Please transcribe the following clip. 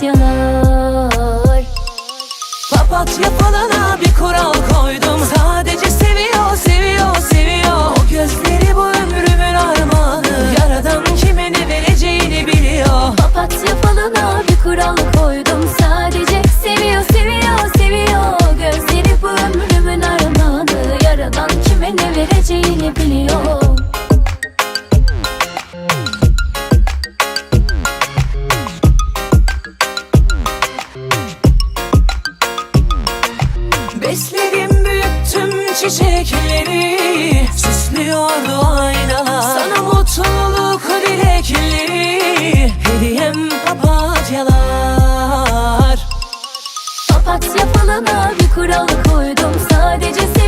papatyalar. Papatya falana bir kural. Besledim büyüttüm çiçekleri Süslüyordu aynalar. Sana mutluluk dilekleri Hediyem papatyalar. Papatya falına bir kural koydum. Sadece